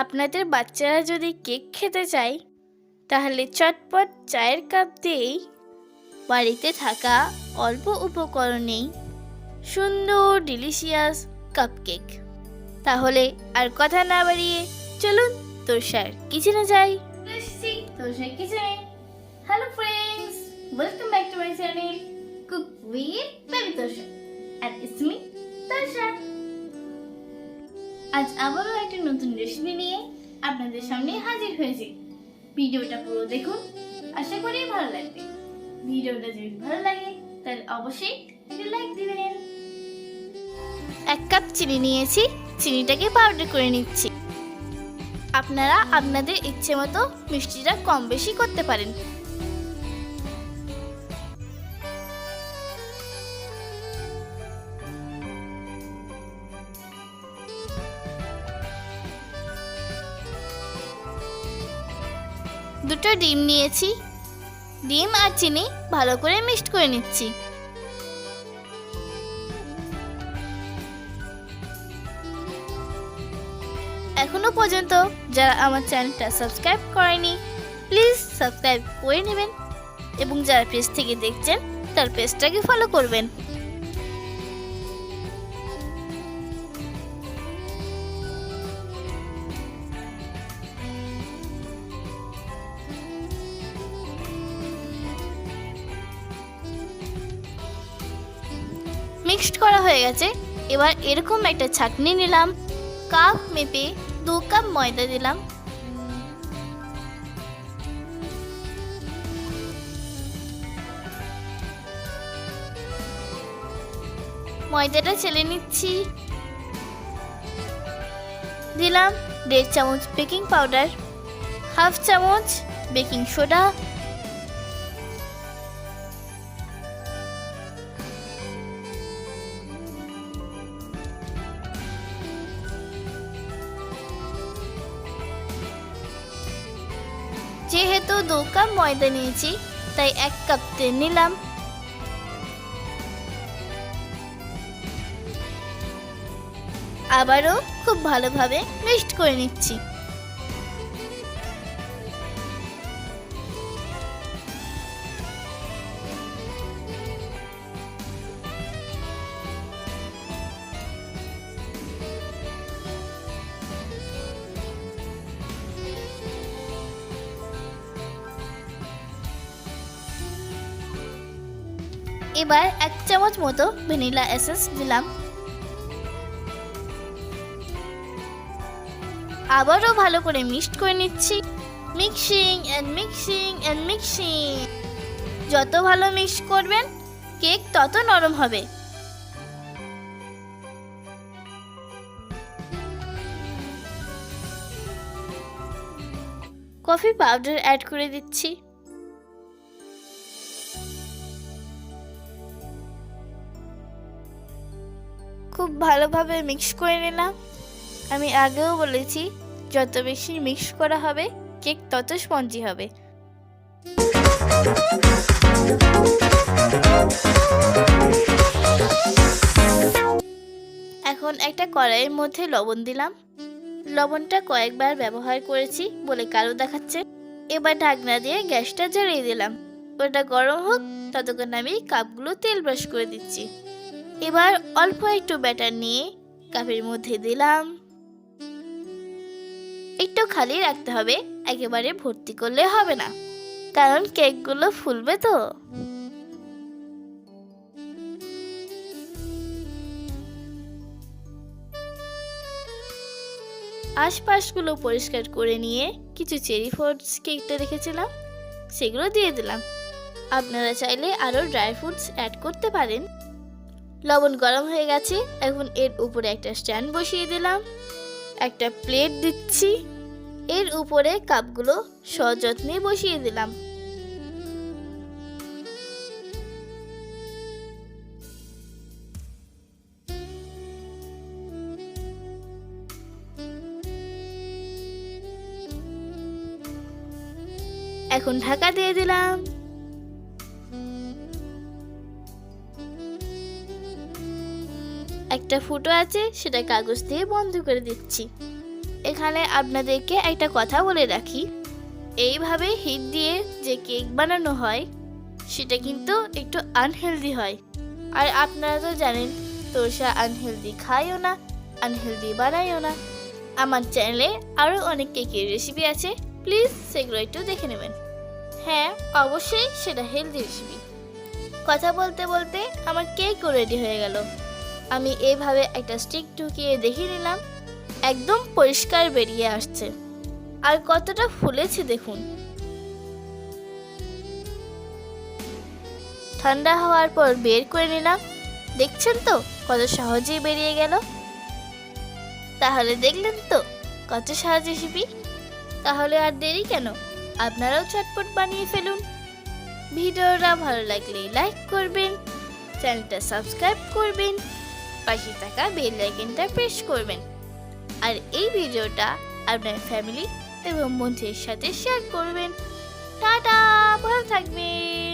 আপনাদের বাচ্চারা যদি কেক খেতে চায়, তাহলে চটপট চায়ের কাপ দিয়েই বাড়িতে থাকা অল্প উপকরণেই সুন্দর ডিলিশিয়াস কাপকেক তাহলে আর কথা না বাড়িয়ে চলুন তোষার কিচেনে যাই। তোষার কিচেনে hello friends welcome back to my channel cook with baby Tosha R it's me Tosha আজ আবারও একটা নতুন রেসিপি নিয়ে আপনাদের সামনে হাজির হয়েছি। ভিডিওটা পুরো দেখুন, আশা করি ভালো লাগবে। ভিডিওটা যদি ভালো লাগে, তাহলে অবশ্যই লাইক দিবেন। এক কাপ চিনি নিয়েছি, চিনিটাকে পাউডার করে নিচ্ছি। আপনারা আপনাদের ইচ্ছে মতো মিষ্টিটা কম বেশি করতে পারেন। দুটো ডিম নিয়েছি। ডিম আর চিনি ভালো করে মিক্সড করে নিচ্ছি। এখনও পর্যন্ত যারা আমার চ্যানেলটা সাবস্ক্রাইব করেনি প্লিজ সাবস্ক্রাইব করে নেবেন এবং যারা পেজ থেকে দেখছেন, তার পেজটাকে ফলো করবেন। মিক্সড করা হয়ে গেছে। এবার এরকম একটা ছাকনি নিলাম। কাপ মেপে দু কাপ ময়দা দিলাম। ময়দাটা ছেলে নিচ্ছি। দিলাম দেড় চামচ বেকিং পাউডার, হাফ চামচ বেকিং সোডা যেহেতু দু কাপ ময়দা নিয়েছি, তাই এক কাপ তেল নিলাম। আবারও খুব ভালোভাবে মিক্সড করে নিচ্ছি। এবার এক চামচ মতো ভ্যানিলা এসেন্স দিলাম। আবারও ভালো করে মিক্সড করে নিচ্ছি। Mixing and mixing and mixing. যত ভালো মিক্স করবেন, কেক তত নরম হবে। কফি পাউডার অ্যাড করে দিচ্ছি। খুব ভালোভাবে মিক্স করে নিলাম। আমি আগেও বলেছি, যত বেশি মিক্স করা হবে কেক তত স্পঞ্জি হবে। এখন একটা কড়াইয়ের মধ্যে লবণ দিলাম। লবণটা কয়েকবার ব্যবহার করেছি বলে কালো দেখাচ্ছে। এবার ঢাকনা দিয়ে গ্যাসটা জ্বালিয়ে দিলাম। ওটা গরম হোক, ততক্ষণ আমি কাপগুলো তেল ব্রাশ করে দিচ্ছি। এবার অল্প একটু ব্যাটার নিয়ে কাপের মধ্যে দিলাম। একটু খালি রাখতে হবে, একেবারে ভর্তি করলে হবে না, কারণ কেকগুলো ফুলবে তো। আশপাশগুলো পরিষ্কার করে নিয়ে কিছু চেরি ফ্রুটস কেকটা রেখেছিলাম, সেগুলো দিয়ে দিলাম। আপনারা চাইলে আরও ড্রাই ফ্রুটস অ্যাড করতে পারেন। লবণ গরম হয়ে গেছে। এখন এর উপরে একটা স্ট্যান্ড বসিয়ে দিলাম। একটা প্লেট দিচ্ছি। এর উপরে কাপগুলো সযত্নে বসিয়ে দিলাম। এখন ঢাকা দিয়ে দিলাম। একটা ফুটো আছে, সেটা কাগজ দিয়ে বন্ধ করে দিচ্ছি। এখানে আপনাদেরকে একটা কথা বলে রাখি। এইভাবে হিট দিয়ে যে কেক বানানো হয়, সেটা কিন্তু একটু আনহেলদি হয়। আর আপনারা তো জানেন, তোষা আনহেলদি খাইও না আনহেলদি বানাইও না। আমার চ্যানেলে আরও অনেক কেকের রেসিপি আছে প্লিজ সেগুলো একটু দেখে নেবেন। হ্যাঁ অবশ্যই সেটা হেলদি রেসিপি কথা বলতে বলতে আমার কেকও রেডি হয়ে গেল। আমি এইভাবে একটা স্টিক ঢুকিয়ে দেখে নিলাম একদম পরিষ্কার বেরিয়ে আসছে। আর কতটা ফুলেছে দেখুন। ঠান্ডা হওয়ার পর বের করে নিলাম। দেখছেন তো, কত সহজেই বেরিয়ে গেল। তাহলে দেখলেন তো, কত সহজ রেসিপি তাহলে আর দেরি কেন? আপনারাও চটপট বানিয়ে ফেলুন। ভিডিওটা ভালো লাগলে লাইক করবেন, চ্যানেলটা সাবস্ক্রাইব করবেন। পাশে থাকা বেল আইকনটা প্রেস করবেন। আর এই ভিডিওটা আপনার ফ্যামিলি এবং বন্ধুদের সাথে শেয়ার করবেন। টাটা, ভালো থাকবেন।